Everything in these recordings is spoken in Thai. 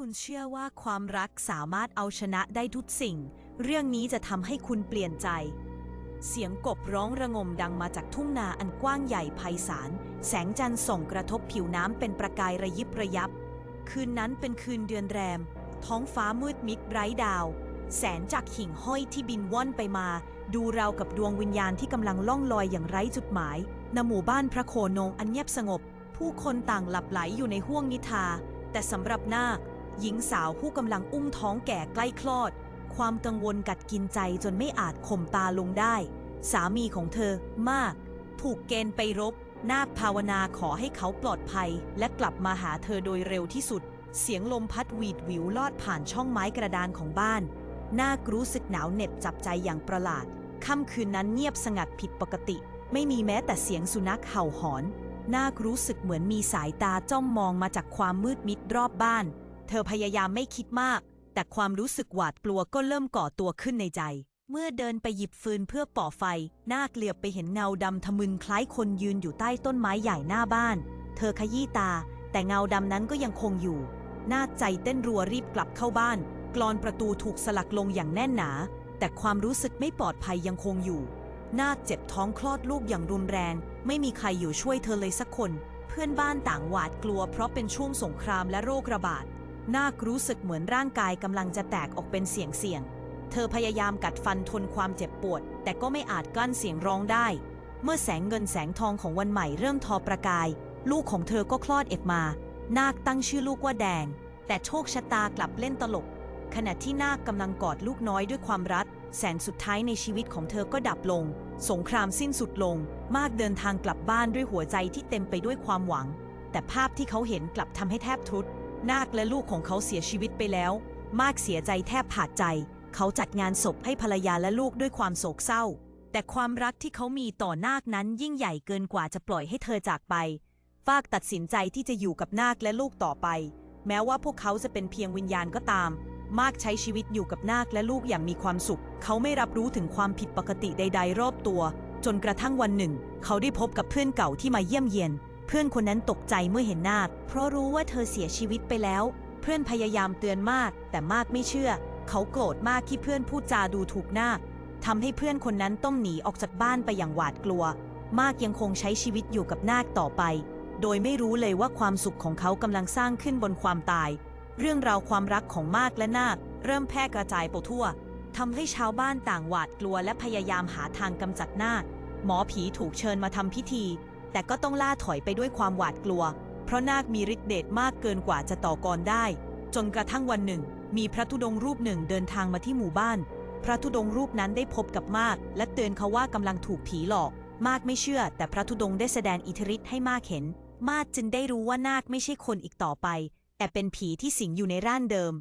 คุณเชื่อว่าความรักสามารถเอาชนะได้ทุกสิ่ง เรื่องนี้จะทำให้คุณเปลี่ยนใจ เสียงกบร้องระงมดังมาจากทุ่งนาอันกว้างใหญ่ไพศาล แสงจันทร์ส่องกระทบผิวน้ำเป็นประกายระยิบระยับ คืนนั้นเป็นคืนเดือนแรม ท้องฟ้ามืดมิดไร้ดาว แสนจากหิ่งห้อยที่บินว่อนไปมา ดูราวกับดวงวิญญาณที่กำลังล่องลอยอย่างไร้จุดหมายณหมู่บ้านพระโคนงอันเงียบสงบ ผู้คนต่างหลับไหลอยู่ในห้วงนิทราแต่สำหรับนาค หญิงสาวผู้กำลังอุ้มท้องแก่ใกล้คลอด ความกังวลกัดกินใจจนไม่อาจข่มตาลงได้ สามีของเธอมาก ถูกเกณฑ์ไปรบ นาคภาวนาขอให้เขาปลอดภัย และกลับมาหาเธอโดยเร็วที่สุด เสียงลมพัดหวีดวิวลอดผ่านช่องไม้กระดานของบ้าน นาครู้สึกหนาวเหน็บจับใจอย่างประหลาด ค่ำคืนนั้นเงียบสงัดผิดปกติ ไม่มีแม้แต่เสียงสุนัขเห่าหอน นาครู้สึกเหมือนมีสายตาจ้องมองมาจากความมืดมิดรอบบ้าน เธอพยายามไม่คิดมาก แต่ความรู้สึกหวาดกลัวก็เริ่มก่อตัวขึ้นในใจ เมื่อเดินไปหยิบฟืนเพื่อป่อไฟนาคเหลือบไปเห็นเงาดำทะมึนคล้ายคนยืนอยู่ใต้ต้นไม้ใหญ่หน้าบ้าน เธอขยี้ตา แต่เงาดำนั้นก็ยังคงอยู่นาคใจเต้นรัวรีบกลับเข้าบ้านกลอนประตูถูกสลักลงอย่างแน่นหนา แต่ความรู้สึกไม่ปลอดภัยยังคงอยู่นาคเจ็บท้องคลอดลูกอย่างรุนแรง ไม่มีใครอยู่ช่วยเธอเลยสักคน เพื่อนบ้านต่างหวาดกลัวเพราะเป็นช่วงสงครามและโรคระบาด นาครู้สึกเหมือนร่างกายกำลังจะแตกออกเป็นเสียงเสียง เธอพยายามกัดฟันทนความเจ็บปวด แต่ก็ไม่อาจกลั้นเสียงร้องได้ เมื่อแสงเงินแสงทองของวันใหม่เริ่มทอประกาย ลูกของเธอก็คลอดเอกมา นาคตั้งชื่อลูกว่าแดง แต่โชคชะตากลับเล่นตลก ขณะที่นาคกำลังกอดลูกน้อยด้วยความรัก แสนสุดท้ายในชีวิตของเธอก็ดับลง สงครามสิ้นสุดลง มากเดินทางกลับบ้านด้วยหัวใจที่เต็มไปด้วยความหวัง แต่ภาพที่เขาเห็นกลับทำให้แทบทุด นาคและลูกของเขาเสียชีวิตไปแล้ว มากเสียใจแทบขาดใจ เขาจัดงานศพให้ภรรยาและลูกด้วยความโศกเศร้า แต่ความรักที่เขามีต่อนาคนั้นยิ่งใหญ่เกินกว่าจะปล่อยให้เธอจากไปฟากตัดสินใจที่จะอยู่กับนาคและลูกต่อไป แม้ว่าพวกเขาจะเป็นเพียงวิญญาณก็ตาม มากใช้ชีวิตอยู่กับนาคและลูกอย่างมีความสุข เขาไม่รับรู้ถึงความผิดปกติใด ๆ รอบตัว จนกระทั่งวันหนึ่ง เขาได้พบกับเพื่อนเก่าที่มาเยี่ยมเยียน เพื่อนคนนั้นตกใจเมื่อเห็นนาค เพราะรู้ว่าเธอเสียชีวิตไปแล้ว เพื่อนพยายามเตือนมาก แต่มากไม่เชื่อ เขาโกรธมากที่เพื่อนพูดจาดูถูกนาคทำให้เพื่อนคนนั้นต้องหนีออกจากบ้านไปอย่างหวาดกลัว มากยังคงใช้ชีวิตอยู่กับนาคต่อไป โดยไม่รู้เลยว่าความสุขของเขากำลังสร้างขึ้นบนความตาย เรื่องราวความรักของมากและนาค เริ่มแพร่กระจายไปทั่วทำให้ชาวบ้านต่างหวาดกลัวและพยายามหาทางกำจัดนาค หมอผีถูกเชิญมาทำพิธี แต่ก็ต้องล่าถอยไปด้วยความหวาดกลัว เพราะนาคมีฤทธิ์เดชมากเกินกว่าจะต่อกรได้ จนกระทั่งวันหนึ่ง มีพระธุดงรูปหนึ่งเดินทางมาที่หมู่บ้าน พระธุดงรูปนั้นได้พบกับมาก และเตือนเขาว่ากำลังถูกผีหลอก มากไม่เชื่อ แต่พระธุดงได้แสดงอิทธิฤทธิ์ให้มากเห็น มากจึงได้รู้ว่านาคไม่ใช่คนอีกต่อไป แต่เป็นผีที่สิงอยู่ในร่างเดิม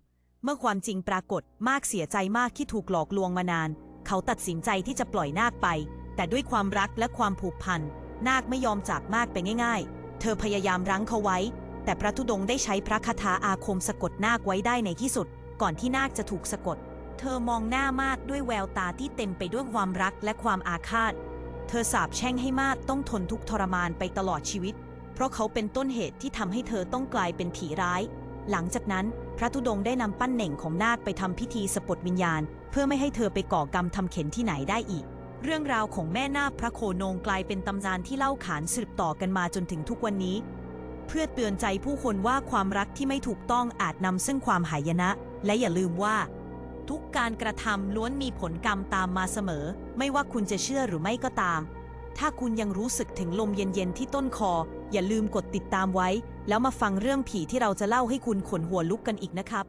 เมื่อความจริงปรากฏมากเสียใจมากที่ถูกหลอกลวงมานาน เขาตัดสินใจที่จะปล่อยนาคไป แต่ด้วยความรักและความผูกพัน นาคไม่ยอมจากมากไปง่าย ๆ เธอพยายามรั้งเขาไว้ แต่พระธุดงค์ได้ใช้พระคาถาอาคมสะกดนาคไว้ได้ในที่สุด ก่อนที่นาคจะถูกสะกด เธอมองหน้ามากด้วยแววตาที่เต็มไปด้วยความรักและความอาฆาต เธอสาบแช่งให้มากต้องทนทุกข์ทรมานไปตลอดชีวิต เพราะเขาเป็นต้นเหตุที่ทำให้เธอต้องกลายเป็นผีร้าย หลังจากนั้นพระธุดงค์ได้นำปั้นเหน่งของนาคไปทำพิธีสะปดวิญญาณ เพื่อไม่ให้เธอไปก่อกรรมทำเข็นที่ไหนได้อีก เรื่องราวของแม่นาคพระโคนงกลายเป็นตำนานที่เล่าขานสืบต่อกันมาจนถึงทุกวันนี้ เพื่อเตือนใจผู้คนว่าความรักที่ไม่ถูกต้องอาจนำซึ่งความหายนะ และอย่าลืมว่า ทุกการกระทำล้วนมีผลกรรมตามมาเสมอ ไม่ว่าคุณจะเชื่อหรือไม่ก็ตาม ถ้าคุณยังรู้สึกถึงลมเย็นๆที่ต้นคอ อย่าลืมกดติดตามไว้ แล้วมาฟังเรื่องผีที่เราจะเล่าให้คุณขนหัวลุกกันอีกนะครับ